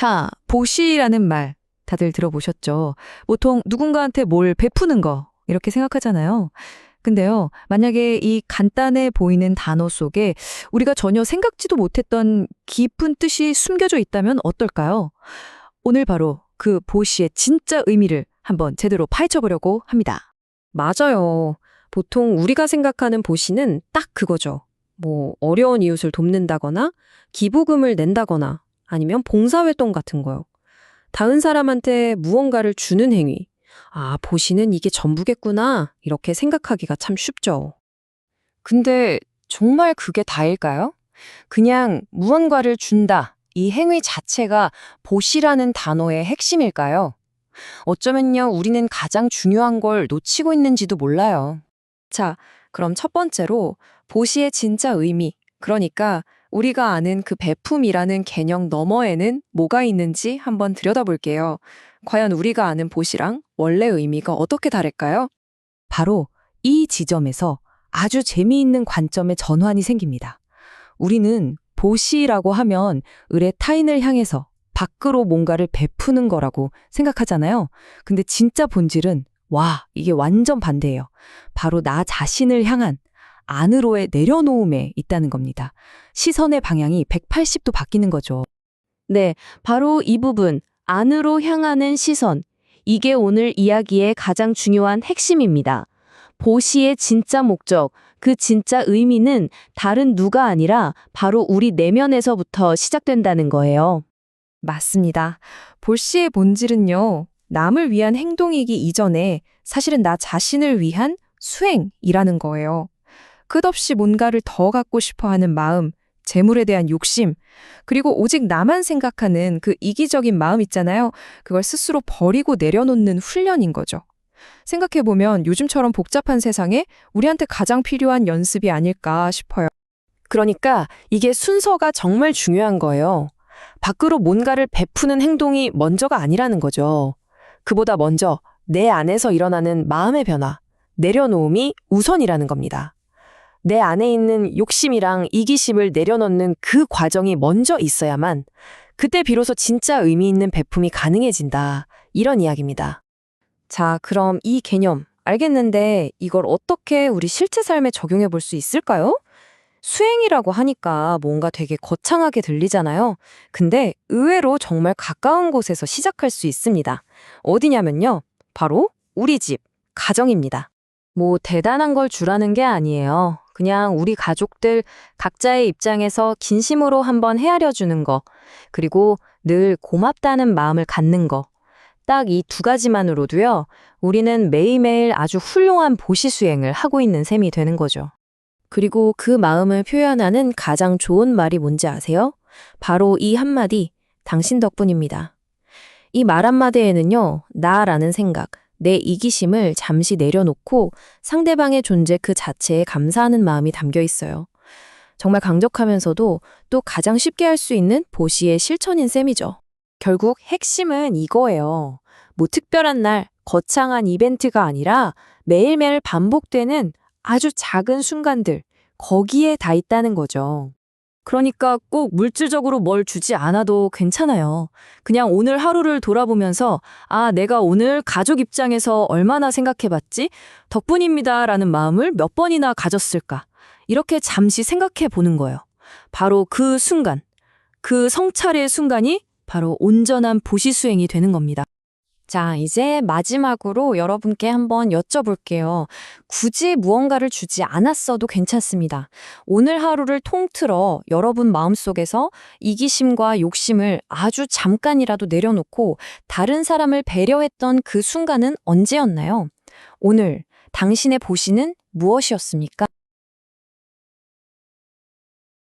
자, 보시라는 말 다들 들어보셨죠? 보통 누군가한테 뭘 베푸는 거 이렇게 생각하잖아요. 근데요, 만약에 이 간단해 보이는 단어 속에 우리가 전혀 생각지도 못했던 깊은 뜻이 숨겨져 있다면 어떨까요? 오늘 바로 그 보시의 진짜 의미를 한번 제대로 파헤쳐 보려고 합니다. 맞아요. 보통 우리가 생각하는 보시는 딱 그거죠. 뭐 어려운 이웃을 돕는다거나 기부금을 낸다거나 아니면 봉사활동 같은 거요. 다른 사람한테 무언가를 주는 행위. 아, 보시는 이게 전부겠구나. 이렇게 생각하기가 참 쉽죠. 근데 정말 그게 다일까요? 그냥 무언가를 준다. 이 행위 자체가 보시라는 단어의 핵심일까요? 어쩌면요, 우리는 가장 중요한 걸 놓치고 있는지도 몰라요. 자, 그럼 첫 번째로 보시의 진짜 의미, 그러니까 우리가 아는 그 베품이라는 개념 너머에는 뭐가 있는지 한번 들여다볼게요. 과연 우리가 아는 보시랑 원래 의미가 어떻게 다를까요? 바로 이 지점에서 아주 재미있는 관점의 전환이 생깁니다. 우리는 보시라고 하면 을의 타인을 향해서 밖으로 뭔가를 베푸는 거라고 생각하잖아요. 근데 진짜 본질은 와, 이게 완전 반대예요. 바로 나 자신을 향한 안으로의 내려놓음에 있다는 겁니다. 시선의 방향이 180도 바뀌는 거죠. 네, 바로 이 부분, 안으로 향하는 시선. 이게 오늘 이야기의 가장 중요한 핵심입니다. 보시의 진짜 목적, 그 진짜 의미는 다른 누가 아니라 바로 우리 내면에서부터 시작된다는 거예요. 맞습니다. 볼시의 본질은요, 남을 위한 행동이기 이전에 사실은 나 자신을 위한 수행이라는 거예요. 끝없이 뭔가를 더 갖고 싶어 하는 마음, 재물에 대한 욕심, 그리고 오직 나만 생각하는 그 이기적인 마음 있잖아요. 그걸 스스로 버리고 내려놓는 훈련인 거죠. 생각해보면 요즘처럼 복잡한 세상에 우리한테 가장 필요한 연습이 아닐까 싶어요. 그러니까 이게 순서가 정말 중요한 거예요. 밖으로 뭔가를 베푸는 행동이 먼저가 아니라는 거죠. 그보다 먼저 내 안에서 일어나는 마음의 변화, 내려놓음이 우선이라는 겁니다. 내 안에 있는 욕심이랑 이기심을 내려놓는 그 과정이 먼저 있어야만 그때 비로소 진짜 의미 있는 베품이 가능해진다. 이런 이야기입니다. 자, 그럼 이 개념 알겠는데 이걸 어떻게 우리 실제 삶에 적용해 볼 수 있을까요? 수행이라고 하니까 뭔가 되게 거창하게 들리잖아요. 근데 의외로 정말 가까운 곳에서 시작할 수 있습니다. 어디냐면요. 바로 우리 집, 가정입니다. 뭐 대단한 걸 주라는 게 아니에요. 그냥 우리 가족들 각자의 입장에서 진심으로 한번 헤아려 주는 거, 그리고 늘 고맙다는 마음을 갖는 거. 딱 이 두 가지만으로도요, 우리는 매일매일 아주 훌륭한 보시 수행을 하고 있는 셈이 되는 거죠. 그리고 그 마음을 표현하는 가장 좋은 말이 뭔지 아세요? 바로 이 한마디, 당신 덕분입니다. 이 말 한마디에는요, 나라는 생각, 내 이기심을 잠시 내려놓고 상대방의 존재 그 자체에 감사하는 마음이 담겨 있어요. 정말 강력하면서도 또 가장 쉽게 할 수 있는 보시의 실천인 셈이죠. 결국 핵심은 이거예요. 뭐 특별한 날, 거창한 이벤트가 아니라 매일매일 반복되는 아주 작은 순간들, 거기에 다 있다는 거죠. 그러니까 꼭 물질적으로 뭘 주지 않아도 괜찮아요. 그냥 오늘 하루를 돌아보면서 아, 내가 오늘 가족 입장에서 얼마나 생각해봤지? 덕분입니다. 라는 마음을 몇 번이나 가졌을까? 이렇게 잠시 생각해 보는 거예요. 바로 그 순간, 그 성찰의 순간이 바로 온전한 보시 수행이 되는 겁니다. 자, 이제 마지막으로 여러분께 한번 여쭤볼게요. 굳이 무언가를 주지 않았어도 괜찮습니다. 오늘 하루를 통틀어 여러분 마음속에서 이기심과 욕심을 아주 잠깐이라도 내려놓고 다른 사람을 배려했던 그 순간은 언제였나요? 오늘 당신의 보시는 무엇이었습니까?